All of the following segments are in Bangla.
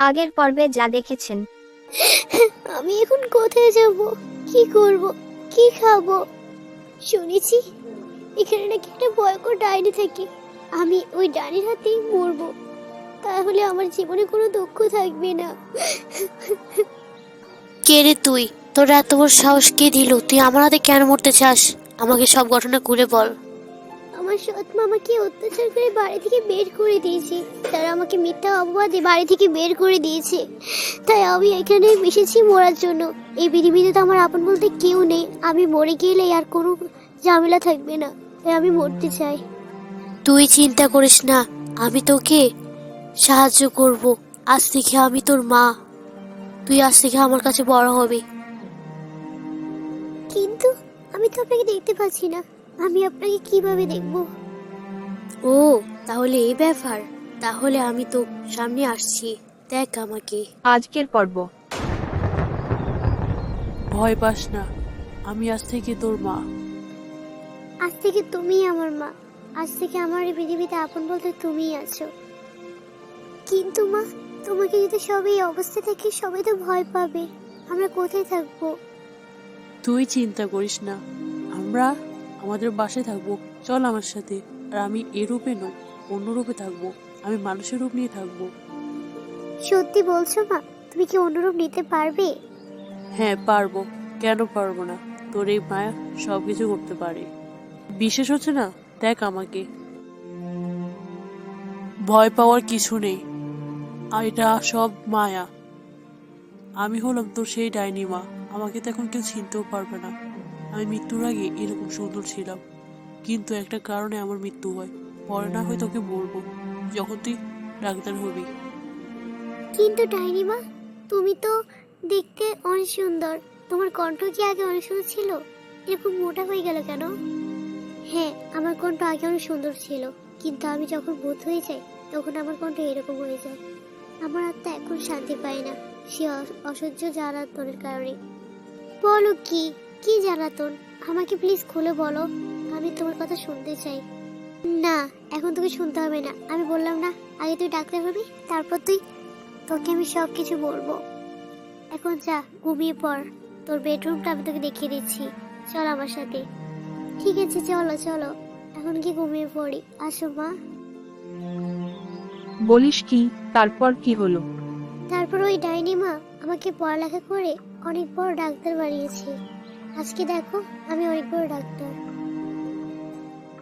আগের পর্বে যা দেখেছেন। আমি এখন কোথায় যাব? কি করব? কি খাব? শুনেছি এখানে নাকি একটা ভয়ঙ্কর ডাইনি থাকে। আমি ওই ডাইনির হাতেই মরবো। তাহলে আমার জীবনে কোনো দুঃখ থাকবে না। কে রে তুই? তোর এত বড় সাহস কে দিল? তুই আমার হাতে কেন মরতে চাস? আমাকে সব ঘটনা ঘুরে বল। আমার সৎ মামাকে অত্যাচার করে বাড়ি থেকে বের করে দিয়েছে। তারা আমাকে মিথ্যা অপবাদে বাড়ি থেকে বের করে দিয়েছে। তাই আমি এখানে এসেছি মরার জন্য। এই পৃথিবীতে তো আমার আপন বলতে কেউ নেই। আমি মরে গেলে আর কোনো ঝামেলা থাকবে না। তাই আমি মরতে চাই। তুই চিন্তা করিস না। আমি তোকে সাহায্য করব। আজ থেকে আমি তোর মা। তুই আজ থেকে আমার কাছে বড় হবি। কিন্তু আমি তো আপনাকে দেখতে পাচ্ছি না। আমি আপনাকে কীভাবে দেখব? ও তাহলে এই ব্যাপার। তাহলে আমি তো সামনে আসছি। দেখ আমাকে। আজকের পর্ব। ভয় পাস না। আমি আজ থেকে তোর মা। আজ থেকে তুমিই আমার মা। আজ থেকে আমার এই পৃথিবীতে আপন বলতে তুমিই আছো। কিন্তু মা তোমাকে যদি সবাই এই অবস্থা থেকে সবাই তো ভয় পাবে আমরা কোথায় থাকব? তুই চিন্তা করিস না। আমরা আমাদের বাসায় থাকব। চল আমার সাথে। আর আমি এ রূপে নয় অন্য রূপে থাকব। আমি মানুষের রূপ নিয়ে থাকব। সত্যি বলছো মা? তুমি কি অনুরূপ নিতে পারবে? হ্যাঁ পারব। কেন পারব না? তোর এই মায়া সব কিছু করতে পারে। বিশেষ হচ্ছে না? দেখ আমাকে। ভয় পাওয়ার কিছু নেই। আর এটা সব মায়া। আমি হলাম তোর সেই ডাইনি মা আমাকে তো এখন কেউ চিনতেও পারবে না। আমি মৃত্যুর আগে এরকম সুন্দর ছিলাম। কিন্তু একটা কারণে আমার মৃত্যু হয়। পরে না হয় তোকে বলব, যখন তুই ডাক্তার হবি। কিন্তু ডাইনি মা তুমি তো দেখতে অনেক সুন্দর। তোমার কণ্ঠ কি আগে অনেক সুন্দর ছিল? এরকম মোটা হয়ে গেল কেন? হ্যাঁ আমার কণ্ঠ আগে অনেক সুন্দর ছিল। কিন্তু আমি যখন বোধ হয়ে যাই, তখন আমার কণ্ঠ এরকম হয়ে যায়। আমার আত্মা এখন শান্তি পায় না। সে অসহ্য জ্বালাতনের কারণে। বলো কি? কি জ্বালাতন? আমাকে প্লিজ খুলে বলো। আমি তোমার কথা শুনতে চাই। না এখন তোকে শুনতে হবে না। আমি বললাম না আগে তুই ডাক্তার হবি তারপর তুই তোকে আমি সব কিছু বলব। এখন যা ঘুমিয়ে পড়। তোর বেডরুমটা আমি তোকে দেখিয়ে দিচ্ছি। চল আমার সাথে। ঠিক আছে চলো চলো। এখন কি ঘুমিয়ে পড়ি। আসো মা। বলিস কি? তারপর কি হলো? তারপর ওই ডাইনি মা আমাকে পড়ালেখা করে অনেক বড় ডাক্তার বানিয়েছে। আজকে দেখো আমি অনেক বড় ডাক্তার।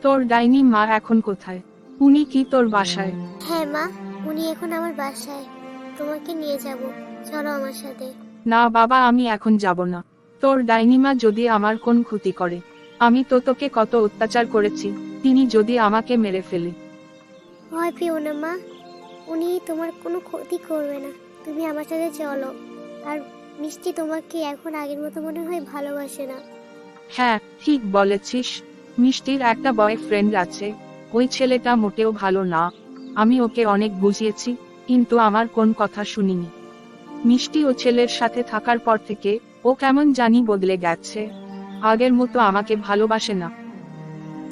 তোর ডাইনি মা এখন কোথায়? উনি কি তোর বাসায়? হ্যাঁ মা উনি এখন আমার বাসায়। তোমাকে নিয়ে যাব। চলো আমার সাথে। না বাবা আমি এখন যাব না। তোর ডাইনি মা যদি আমার কোন ক্ষতি করে আমি তো তোকে কত অত্যাচার করেছি তিনি যদি আমাকে মেরে ফেলে। ভয় পেও না মা উনি তোমার কোনো ক্ষতি করবে না। তুমি আমার সাথে চলো। আর মিষ্টি তোমাকে এখন আগের মতো মনে হয় ভালোবাসে না। হ্যাঁ ঠিক বলেছিস। মিষ্টির একটা বয়ফ্রেন্ড আছে। ওই ছেলেটা মোটেও ভালো না। আমি ওকে অনেক বুঝিয়েছি কিন্তু আমার কোন কথা শুনিনি। মিষ্টি ও ছেলের সাথে থাকার পর থেকে ও কেমন জানি বদলে গেছে। আগের মতো আমাকে ভালোবাসে না।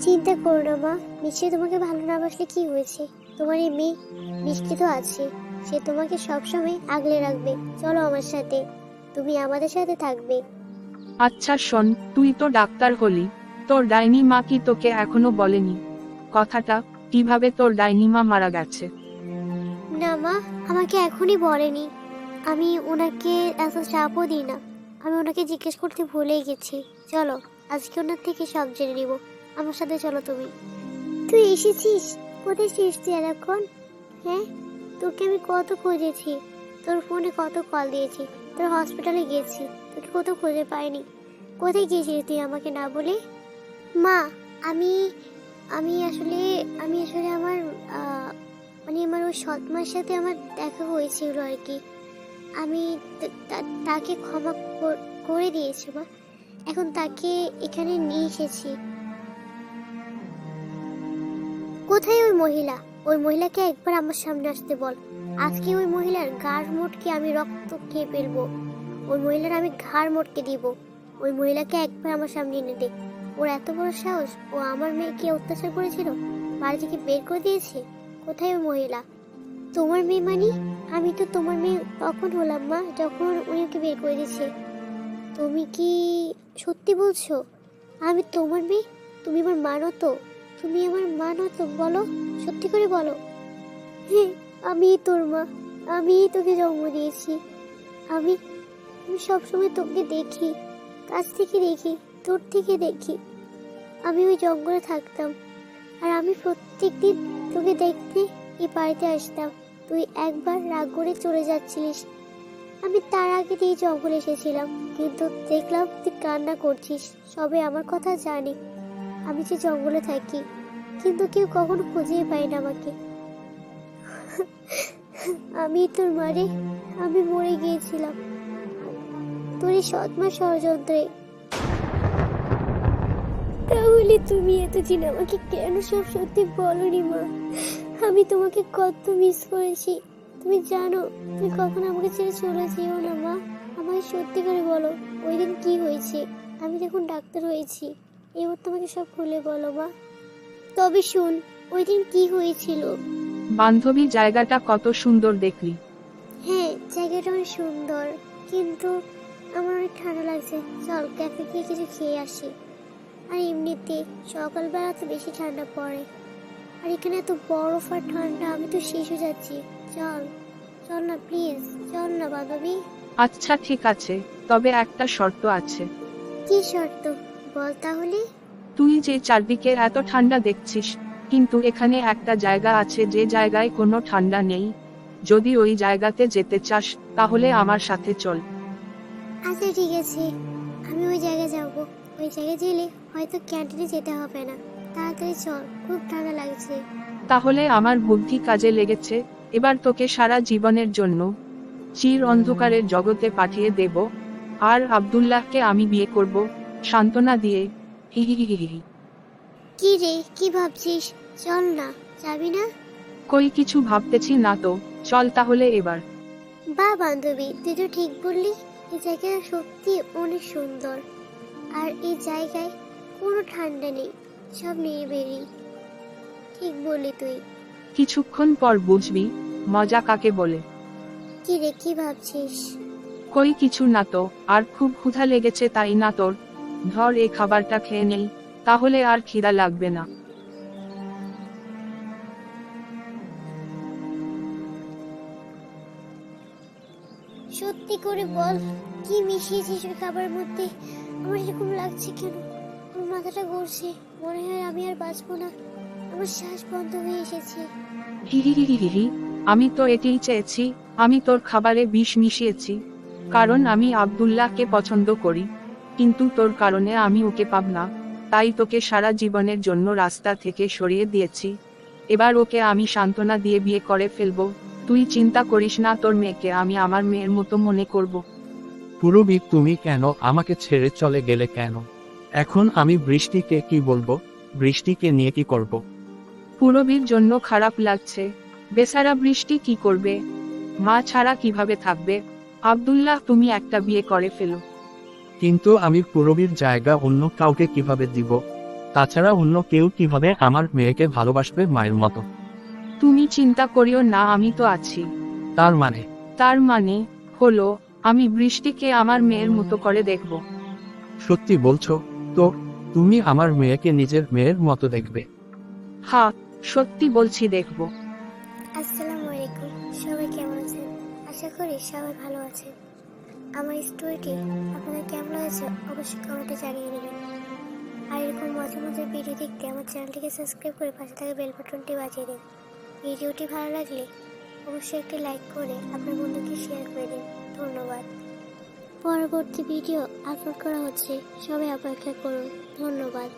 চিন্তা করো না মা মিষ্টি তোমাকে ভালো না বাসলে কি হয়েছে? তোমার এই মেয়ে মিষ্টি তো আছে। সে তোমাকে সবসময় আগলে রাখবে। চলো আমার সাথে। তুমি আমাদের সাথে থাকবে। আচ্ছা শোন তুই তো ডাক্তার হলি। তোর ডাইনি মা কি তোকে এখনও বলেনি? কথাটা কীভাবে তোর ডাইনি মা মারা গেছে? না মা আমাকে এখনই বলেনি। আমি ওনাকে এত চাপও দিই না। আমি ওনাকে জিজ্ঞেস করতে ভুলেই গেছি। চলো আজকে ওনার থেকে সব জেনে নিব। আমার সাথে চলো তুমি। তুই এসেছিস? কোথায় ছিস তুই এতক্ষণ? হ্যাঁ? তোকে আমি কত খুঁজেছি। তোর ফোনে কত কল দিয়েছি। তোর হসপিটালে গেছি তোকে কোথাও খুঁজে পাইনি। কোথায় গিয়েছিস তুই আমাকে না বলে? মা, আমি আমি আসলে আমি আসলে আমার মানে আমার ওই সৎমার সাথে আমার দেখা হয়েছিল আর কি। আমি তাকে ক্ষমা করে দিয়েছি মা। এখন তাকে এখানে নিয়ে এসেছি। কোথায় ওই মহিলা? ওই মহিলাকে একবার আমার সামনে আসতে বল। আজকে ওই মহিলার ঘাড় মোটকে আমি রক্ত খেয়ে ফেলব। ওই মহিলার আমি ঘাড় মোটকে দিব। ওই মহিলাকে একবার আমার সামনে এনে দে। ওর এত বড় সাহস, ও আমার মেয়েকে অত্যাচার করেছিল বাড়ি থেকে বের করে দিয়েছে? কোথায় ওই মহিলা? তোমার মেয়ে মানে? আমি তো তোমার মেয়ে তখন হলাম, মা, যখন উনি ওকে বের করে দিয়েছে। তুমি কি সত্যি বলছো? আমি তোমার মেয়ে? তুমি আমার মানো তো? তুমি আমার মা মানো তো, বলো, সত্যি করে বলো। হ্যাঁ আমি তোর মা আমি তোকে জন্ম দিয়েছি। আমি আমি সবসময় তোকে দেখি, কাছ থেকে দেখি, দূর থেকে দেখি। আমি ওই জঙ্গলে থাকতাম, আর আমি প্রত্যেক দিন তোকে দেখতে এই বাড়িতে আসতাম। তুই একবার রাগ করে চলে যাচ্ছিলিস। আমি তার আগে দিয়ে জঙ্গলে এসেছিলাম, কিন্তু দেখলাম তুই কান্না করছিস সবে আমার কথা জানে। আমি যে জঙ্গলে থাকি, কিন্তু কেউ কখনো খুঁজেই পায় না আমাকে। আমি তোর মারে, আমি মরে গিয়েছিলাম। তোর এই সৎমা ষড়যন্ত্রে। তাহলে তুমি এতদিন আমাকে কেন সব সত্যি বলনি মা? আমি তোমাকে কত মিস করেছি। তুমি জানো, তুমি কখন আমাকে ছেড়ে চলে যেও না মা। আমাকে সত্যি করে বলো ওই দিন কি হয়েছে? আমি যখন ডাক্তার হয়েছি। এবার তোমাকে সব খুলে বলো মা। তবে শুন ওই দিন কি হয়েছিল? বান্ধবী জায়গাটা কত সুন্দর দেখলি। হ্যাঁ জায়গাটা অনেক সুন্দর কিন্তু আমার অনেক ঠান্ডা লাগছে। চল ক্যাফে গিয়ে কিছু খেয়ে আসি। আর এমনিতে সকালবেলা তো বেশি ঠান্ডা পড়ে। আর এখানে এত বরফ আর ঠান্ডা আমি তো শেষ হয়ে যাচ্ছি। চল চল না প্লিজ চল না বান্ধবী। আচ্ছা ঠিক আছে তবে একটা শর্ত আছে। কি শর্ত? বল তাহলে। তুই যে চারদিকে এত ঠান্ডা দেখছিস কিন্তু এখানে একটা জায়গা আছে যে জায়গায় কোনো ঠান্ডা নেই। যদি ওই জায়গাতে যেতে চাস তাহলে আমার সাথে চল। আচ্ছা ঠিক আছে। আমি ওই জায়গায় যাব। ওই জায়গায় গেলে হয়তো ক্যান্টিনে যেতে হবে না। তাড়াতাড়ি চল খুব ঠান্ডা লাগছে। তাহলে আমার বুদ্ধি কাজে লেগেছে এবার তোকে সারা জীবনের জন্য চির অন্ধকারের জগতে পাঠিয়ে দেব। আর আব্দুল্লাহকে আমি বিয়ে করব। সান্ত্বনা দিয়ে হি হি হি হি হি। কি রে কি ভাবছিস? চল না যাবি না? কই কিছু ভাবতেছি না তো চল তাহলে এবার। বা বান্ধবী তুই তো ঠিক বললি এই জায়গাটা সত্যি অনেক সুন্দর। আর এই জায়গায় কোনো ঠান্ডা নেই সব নিরিবিলি। ঠিক বললি তুই। কিছুক্ষণ পর বুঝবি মজা কাকে বলে। কি রে কি ভাবছিস? কই কিছু না তো আর খুব ক্ষুধা লেগেছে তাই না তোর? ধর এই খাবারটা খেয়ে নেই তাহলে আর খিদা লাগবে না। সত্যি করে বল কি মিশিয়েছিস ওই খাবারের মধ্যে? আমার এরকম লাগছে কেন? আমার মাথাটা ঘুরছে মনে হয় আমি আর বাঁচবো না। আমার শ্বাস বন্ধ হয়ে এসেছে। আমি তো এটাই চেয়েছি আমি তোর খাবারে বিষ মিশিয়েছি কারণ আমি আব্দুল্লাহকে পছন্দ করি। কিন্তু তোর কারণে আমি ওকে পাব না তাই তোকে সারা জীবনের জন্য রাস্তা থেকে সরিয়ে দিয়েছি। এবার ওকে আমি সান্ত্বনা দিয়ে বিয়ে করে ফেলব। তুই চিন্তা করিস না তোর মেয়েকে আমি আমার মেয়ের মতো মনে করব। পুরবি তুমি কেন আমাকে ছেড়ে চলে গেলে কেন? এখন আমি বৃষ্টিকে কি বলব? বৃষ্টিকে নিয়ে কি করব। পুরবীর জন্য খারাপ লাগছে। বেচারা বৃষ্টি কি করবে? মা ছাড়া কীভাবে থাকবে? আব্দুল্লাহ তুমি একটা বিয়ে করে ফেলো। কিন্তু আমি পুরবীর জায়গা অন্য কাউকে কীভাবে দিব? তাছাড়া অন্য কেউ কীভাবে আমার মেয়েকে ভালোবাসবে মায়ের মতো? তুমি চিন্তা করিও না আমি তো আছি। তার মানে? তার মানে হলো আমি বৃষ্টিকে আমার মেয়ের মতো করে দেখব। সত্যি বলছো? তো তুমি আমার মেয়েকে নিজের মেয়ের মতো দেখবে? হা সত্যি বলছি দেখব। আসসালামু আলাইকুম সবাই কেমন আছেন? আশা করি সবাই ভালো আছেন। আমার স্টোরিটি আপনাদের কেমন হয়েছে অবশ্যই কমেন্টে জানিয়ে দেবেন। আর এরকম মজার মজার ভিডিও দেখতে আমার চ্যানেলটিকে সাবস্ক্রাইব করে পাশে থাকা বেল বাটনটি বাজিয়ে দিন। ভিডিওটি ভালো লাগলে অবশ্যই একটি লাইক করে আপনার বন্ধুকে শেয়ার করে দিন। ধন্যবাদ। পরবর্তী ভিডিও আপলোড করা হচ্ছে, সবাই অপেক্ষা করুন। ধন্যবাদ।